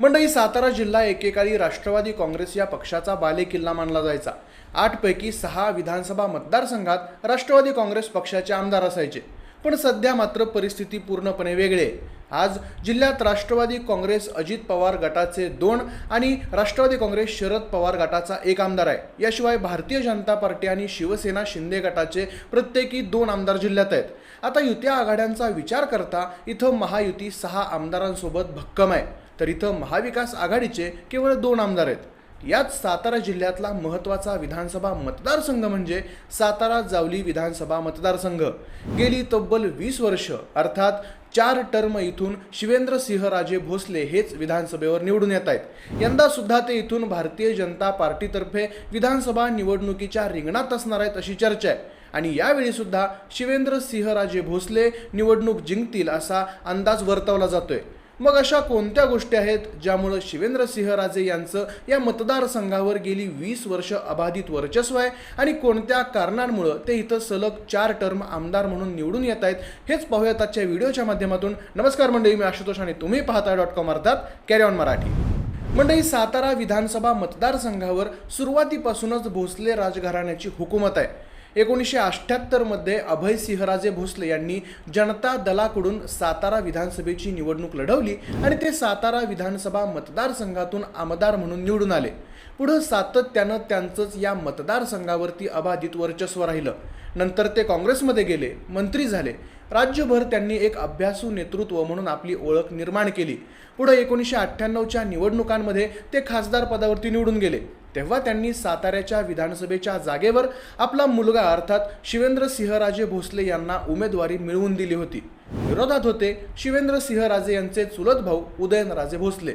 मंडळी सातारा जिल्हा एकेकाळी राष्ट्रवादी काँग्रेस या पक्षाचा बालेकिल्ला मानला जायचा. आठपैकी सहा विधानसभा मतदारसंघात राष्ट्रवादी काँग्रेस पक्षाचे आमदार असायचे. पण सध्या मात्र परिस्थिती पूर्णपणे वेगळी आहे. आज जिल्ह्यात राष्ट्रवादी काँग्रेस अजित पवार गटाचे दोन आणि राष्ट्रवादी काँग्रेस शरद पवार गटाचा एक आमदार आहे. याशिवाय भारतीय जनता पार्टी आणि शिवसेना शिंदे गटाचे प्रत्येकी दोन आमदार जिल्ह्यात आहेत. आता युत्या आघाड्यांचा विचार करता इथं महायुती सहा आमदारांसोबत भक्कम आहे. तर इथं महाविकास आघाडीचे केवळ दोन आमदार आहेत. यात सातारा जिल्ह्यातला महत्त्वाचा विधानसभा मतदारसंघ म्हणजे सातारा जावली विधानसभा मतदारसंघ. गेली तब्बल वीस वर्ष अर्थात चार टर्म इथून शिवेंद्रसिंहराजे भोसले हेच विधानसभेवर निवडून येत आहेत. यंदा सुद्धा ते इथून भारतीय जनता पार्टीतर्फे विधानसभा निवडणुकीच्या रिंगणात असणार आहेत अशी चर्चा आहे. आणि यावेळी सुद्धा शिवेंद्रसिंहराजे भोसले निवडणूक जिंकतील असा अंदाज वर्तवला जातोय. मग अशा कोणत्या गोष्टी आहेत ज्यामुळं शिवेंद्रसिंहराजे यांचं या मतदारसंघावर गेली वीस वर्ष अबाधित वर्चस्व आहे? आणि कोणत्या कारणांमुळं ते इथं सलग चार टर्म आमदार म्हणून निवडून येत आहेत? हेच पाहूयात आजच्या व्हिडिओच्या माध्यमातून. नमस्कार मंडळी मी आशुतोष आणि तुम्ही पाहताय डॉट कॉम अर्थात कॅरी ऑन मराठी. मंडळी सातारा विधानसभा मतदारसंघावर सुरुवातीपासूनच भोसले राजघराण्याची हुकूमत आहे. एकोणीसशे अठ्ठ्याहत्तरमध्ये अभय सिंहराजे भोसले यांनी जनता दलाकडून सातारा विधानसभेची निवडणूक लढवली आणि ते सातारा विधानसभा मतदारसंघातून आमदार म्हणून निवडून आले. पुढं सातत्यानं त्यांचंच या मतदारसंघावरती अबाधित वर्चस्व राहिलं. नंतर ते काँग्रेसमध्ये गेले मंत्री झाले. राज्यभर त्यांनी एक अभ्यासू नेतृत्व म्हणून आपली ओळख निर्माण केली. पुढे एकोणीसशे अठ्ठ्याण्णवच्या निवडणुकांमध्ये ते खासदार पदावरती निवडून गेले. तेव्हा त्यांनी साताऱ्याच्या विधानसभेच्या जागेवर आपला मुलगा अर्थात शिवेंद्र सिंहराजे भोसले यांना उमेदवारी मिळवून दिली होती. विरोधात होते शिवेंद्र सिंहराजे यांचे चुलत भाऊ उदयनराजे भोसले.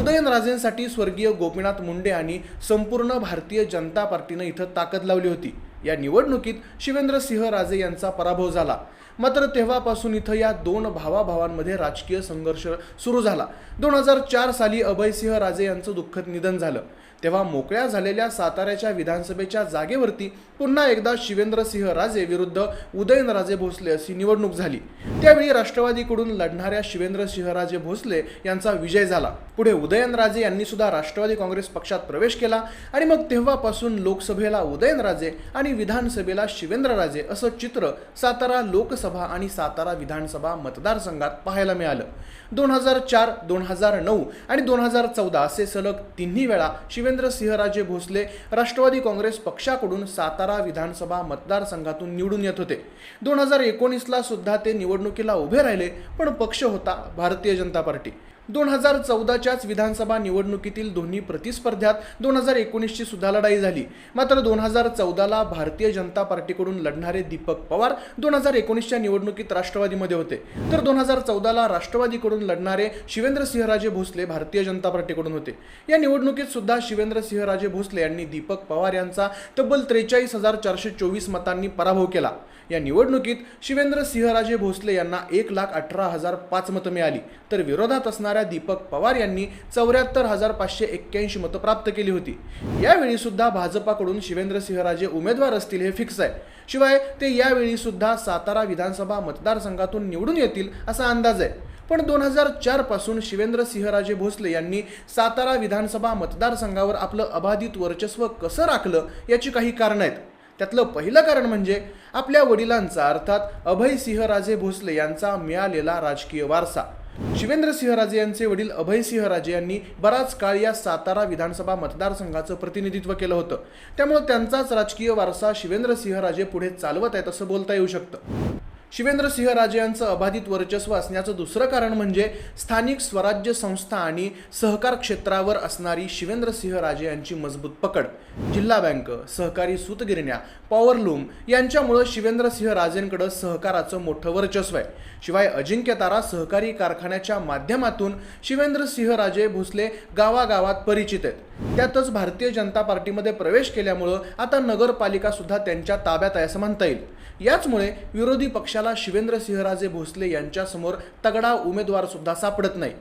उदयनराजेंसाठी स्वर्गीय गोपीनाथ मुंडे आणि संपूर्ण भारतीय जनता पार्टीनं इथं ताकद लावली होती. या निवडणुकीत शिवेंद्र सिंहराजे यांचा पराभव झाला. मात्र तेव्हापासून इथं या दोन भावाभावांमध्ये राजकीय संघर्ष सुरू झाला. दोन हजार चार साली अभयसिंह राजे यांचं दुःखद निधन झालं. तेव्हा मोकळ्या झालेल्या साताऱ्याच्या विधानसभेच्या जागेवरती पुन्हा एकदा शिवेंद्रसिंह राजे विरुद्ध उदयनराजे भोसले अशी निवडणूक झाली. त्यावेळी राष्ट्रवादीकडून लढणाऱ्या शिवेंद्रसिंहराजे भोसले यांचा विजय झाला. पुढे उदयनराजे यांनी सुद्धा राष्ट्रवादी काँग्रेस पक्षात प्रवेश केला आणि मग तेव्हापासून लोकसभेला उदयनराजे आणि विधानसभेला शिवेंद्रराजे असं चित्र सातारा लोकसभा आणि सातारा विधानसभा मतदारसंघात पाहायला मिळालं. दोन हजार चार दोन हजार नऊ आणि दोन हजार चौदा असे सलग तिन्ही वेळा शिवेंद्र सिंहराजे भोसले राष्ट्रवादी काँग्रेस पक्षाकडून सातारा विधानसभा मतदारसंघातून निवडून येत होते. दोन हजार एकोणीसला सुद्धा ते निवडणुकीला उभे राहिले पण पक्ष होता भारतीय जनता पार्टी. दोन हजार चौदाच्याच विधानसभा निवडणुकीतील दोन्ही प्रतिस्पर्ध्यात दोन हजार एकोणीसची सुद्धा लढाई झाली. मात्र दोन हजार चौदाला भारतीय जनता पार्टीकडून लढणारे दीपक पवार दोन हजार एकोणीसच्या निवडणुकीत राष्ट्रवादीमध्ये होते. तर दोन हजार चौदाला राष्ट्रवादीकडून लढणारे शिवेंद्रसिंहराजे भोसले भारतीय जनता पार्टीकडून होते. या निवडणुकीत सुद्धा शिवेंद्रसिंहराजे भोसले यांनी दीपक पवार यांचा तब्बल त्रेचाळीस हजार चारशे चोवीस मतांनी पराभव केला. या निवडणुकीत शिवेंद्र सिंहराजे भोसले यांना एक लाख अठरा हजार पाच मतं मिळाली. तर विरोधात असणाऱ्या दीपक पवार यांनी चौऱ्याहत्तर हजार पाचशे एक्क्याऐंशी मतं प्राप्त केली होती. यावेळी सुद्धा भाजपाकडून शिवेंद्र सिंहराजे उमेदवार असतील हे फिक्स आहे. शिवाय ते यावेळी सुद्धा सातारा विधानसभा मतदारसंघातून निवडून येतील असा अंदाज आहे. पण दोन हजार चारपासून शिवेंद्र सिंहराजे भोसले यांनी सातारा विधानसभा मतदारसंघावर आपलं अबाधित वर्चस्व कसं राखलं याची काही कारणं आहेत. त्यातलं पहिलं कारण म्हणजे आपल्या वडिलांचा अर्थात अभय सिंहराजे भोसले यांचा मिळालेला राजकीय वारसा. शिवेंद्र सिंहराजे यांचे वडील अभय सिंहराजे यांनी बराच काळ या सातारा विधानसभा मतदारसंघाचं प्रतिनिधित्व केलं होतं. त्यामुळे त्यांचाच राजकीय वारसा शिवेंद्र सिंहराजे पुढे चालवत आहेत असं बोलता येऊ शकतं. शिवेंद्रसिंह राजे यांचं अबाधित वर्चस्व असण्याचं दुसरं कारण म्हणजे स्थानिक स्वराज्य संस्था आणि सहकार क्षेत्रावर असणारी शिवेंद्रसिंह राजे यांची मजबूत पकड. जिल्हा बँक सहकारी सूतगिरण्या पॉवरलूम यांच्यामुळं शिवेंद्रसिंह राजेंकडं सहकाराचं मोठं वर्चस्व आहे. शिवाय अजिंक्यतारा सहकारी कारखान्याच्या माध्यमातून शिवेंद्रसिंह राजे भोसले गावागावात परिचित आहेत. त्यातच भारतीय जनता पार्टीमध्ये प्रवेश केल्यामुळं आता नगरपालिका सुद्धा त्यांच्या ताब्यात आहे असं म्हणता येईल. याचमुळे विरोधी पक्षा पक्षाला शिवेंद्रसिंहराजे भोसले यांच्यासमोर तगडा उमेदवार सुद्धा सापडत नाही.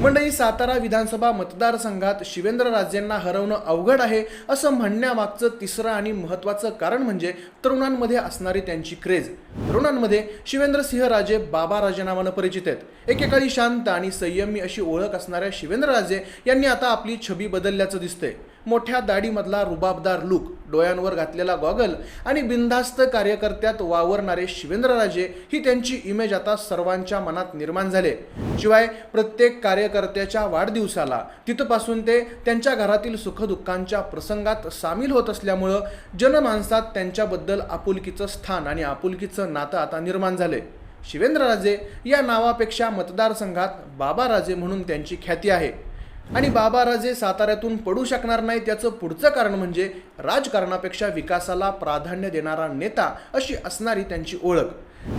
मंडळी सातारा विधानसभा मतदारसंघात शिवेंद्रराजेंना हरवणं अवघड आहे असं म्हणण्यामागचं तिसरं आणि महत्त्वाचं कारण म्हणजे तरुणांमध्ये असणारी त्यांची क्रेज. तरुणांमध्ये शिवेंद्रसिंहराजे बाबा राजे नावानं परिचित आहेत. एकेकाळी शांत आणि संयमी अशी ओळख असणाऱ्या शिवेंद्रराजे यांनी आता आपली छबी बदलल्याचं दिसतंय. मोठ्या दाढीमधला रुबाबदार लुक डोळ्यांवर घातलेला गॉगल आणि बिनधास्त कार्यकर्त्यात वावरणारे शिवेंद्रराजे ही त्यांची इमेज आता सर्वांच्या मनात निर्माण झाले. शिवाय प्रत्येक कार्यकर्त्याच्या वाढदिवसाला तिथपासून ते त्यांच्या घरातील सुखदुःखांच्या प्रसंगात सामील होत असल्यामुळं जनमानसात त्यांच्याबद्दल आपुलकीचं स्थान आणि आपुलकीचं नातं आता निर्माण झाले. शिवेंद्रराजे या नावापेक्षा मतदारसंघात बाबाराजे म्हणून त्यांची ख्याती आहे. आणि बाबाराजे साताऱ्यातून पडू शकणार नाही त्याचं पुढचं कारण म्हणजे राजकारणापेक्षा विकासाला प्राधान्य देणारा नेता अशी असणारी त्यांची ओळख.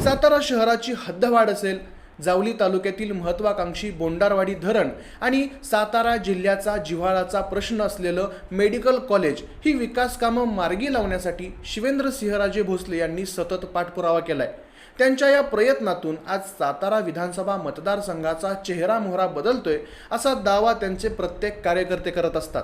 सातारा शहराची हद्दवाढ असेल जावली तालुक्यातील महत्वाकांक्षी बोंडारवाडी धरण आणि सातारा जिल्ह्याचा जिव्हाळाचा प्रश्न असलेलं मेडिकल कॉलेज ही विकास कामं मार्गी लावण्यासाठी शिवेंद्र सिंहराजे भोसले यांनी सतत पाठपुरावा केलाय. त्यांच्या या प्रयत्नातून आज सातारा विधानसभा मतदारसंघाचा चेहरा मोहरा बदलतोय असा दावा त्यांचे प्रत्येक कार्यकर्ते करत असतात.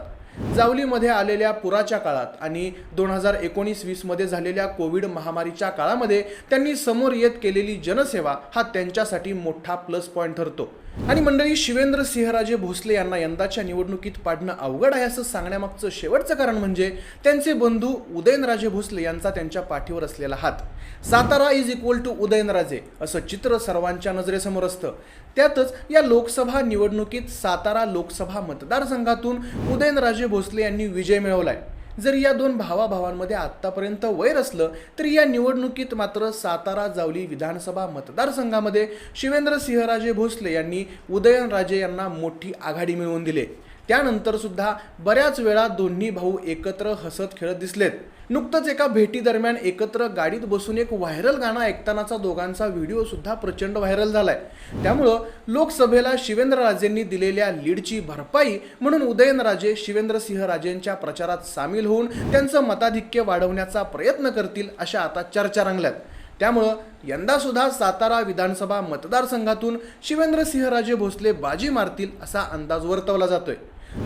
जावलीमध्ये आलेल्या पुराच्या काळात आणि दोन हजार एकोणीस वीसमध्ये झालेल्या कोविड महामारीच्या काळामध्ये त्यांनी समोर येत केलेली जनसेवा हा त्यांच्यासाठी मोठा प्लस पॉईंट ठरतो. आणि मंडळी शिवेंद्र सिंहराजे भोसले यांना यंदाच्या निवडणुकीत पाडणं अवघड आहे असं सांगण्यामागचं शेवटचं कारण म्हणजे त्यांचे बंधू उदयनराजे भोसले यांचा त्यांच्या पाठीवर असलेला हात. Satara is equal to Udayanraje असं चित्र सर्वांच्या नजरेसमोर असतं. त्यातच या लोकसभा निवडणुकीत सातारा लोकसभा मतदारसंघातून उदयनराजे भोसले यांनी विजय मिळवलाय. जर या दोन भावाभावांमध्ये आत्तापर्यंत वैर असलं तरी या निवडणुकीत मात्र सातारा जावली विधानसभा मतदारसंघामध्ये शिवेंद्र सिंहराजे भोसले यांनी उदयनराजे यांना मोठी आघाडी मिळवून दिली. त्यानंतर सुद्धा बऱ्याच वेळा दोन्ही भाऊ एकत्र हसत खेळत दिसलेत. नुकतंच एका भेटीदरम्यान एकत्र गाडीत बसून एक व्हायरल गाणं ऐकतानाचा दोघांचा व्हिडिओ सुद्धा प्रचंड व्हायरल झालाय. त्यामुळं लोकसभेला शिवेंद्रराजेंनी दिलेल्या लीडची भरपाई म्हणून उदयनराजे शिवेंद्रसिंह राजेंच्या प्रचारात सामील होऊन त्यांचं मताधिक्य वाढवण्याचा प्रयत्न करतील अशा आता चर्चा रंगल्यात. त्यामुळं यंदासुद्धा सातारा विधानसभा मतदारसंघातून शिवेंद्रसिंहराजे भोसले बाजी मारतील असा अंदाज वर्तवला जातोय.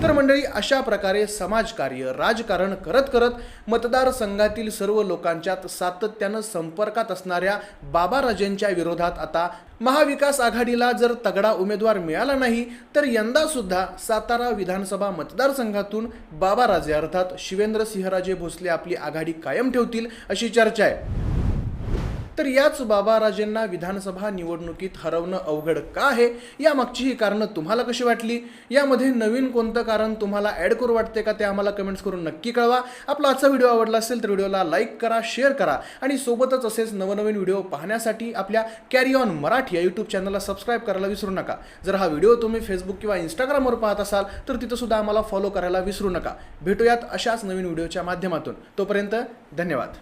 तर मंडळी अशा प्रकारे समाजकार्य राजकारण करत करत मतदारसंघातील सर्व लोकांच्यात सातत्यानं संपर्कात असणाऱ्या बाबाराजेंच्या विरोधात आता महाविकास आघाडीला जर तगडा उमेदवार मिळाला नाही तर यंदा सुद्धा सातारा विधानसभा मतदारसंघातून बाबाराजे अर्थात शिवेंद्र सिंहराजे भोसले आपली आघाडी कायम ठेवतील अशी चर्चा आहे. तर याच बाबाराजेंना विधानसभा निवडणुकीत हरवणं अवघड का आहे? यामागची ही कारणं तुम्हाला कशी वाटली? यामध्ये नवीन कोणतं कारण तुम्हाला ॲड करू वाटते का ते आम्हाला कमेंट्स करून नक्की कळवा. आपला आजचा व्हिडिओ आवडला असेल तर व्हिडिओला लाईक करा शेअर करा आणि सोबतच असेच नवनवीन व्हिडिओ पाहण्यासाठी आपल्या कॅरी ऑन मराठी या यूट्यूब चॅनलला सबस्क्राईब करायला विसरू नका. जर हा व्हिडिओ तुम्ही फेसबुक किंवा इंस्टाग्रामवर पाहत असाल तर तिथंसुद्धा आम्हाला फॉलो करायला विसरू नका. भेटूयात अशाच नवीन व्हिडिओच्या माध्यमातून. तोपर्यंत धन्यवाद.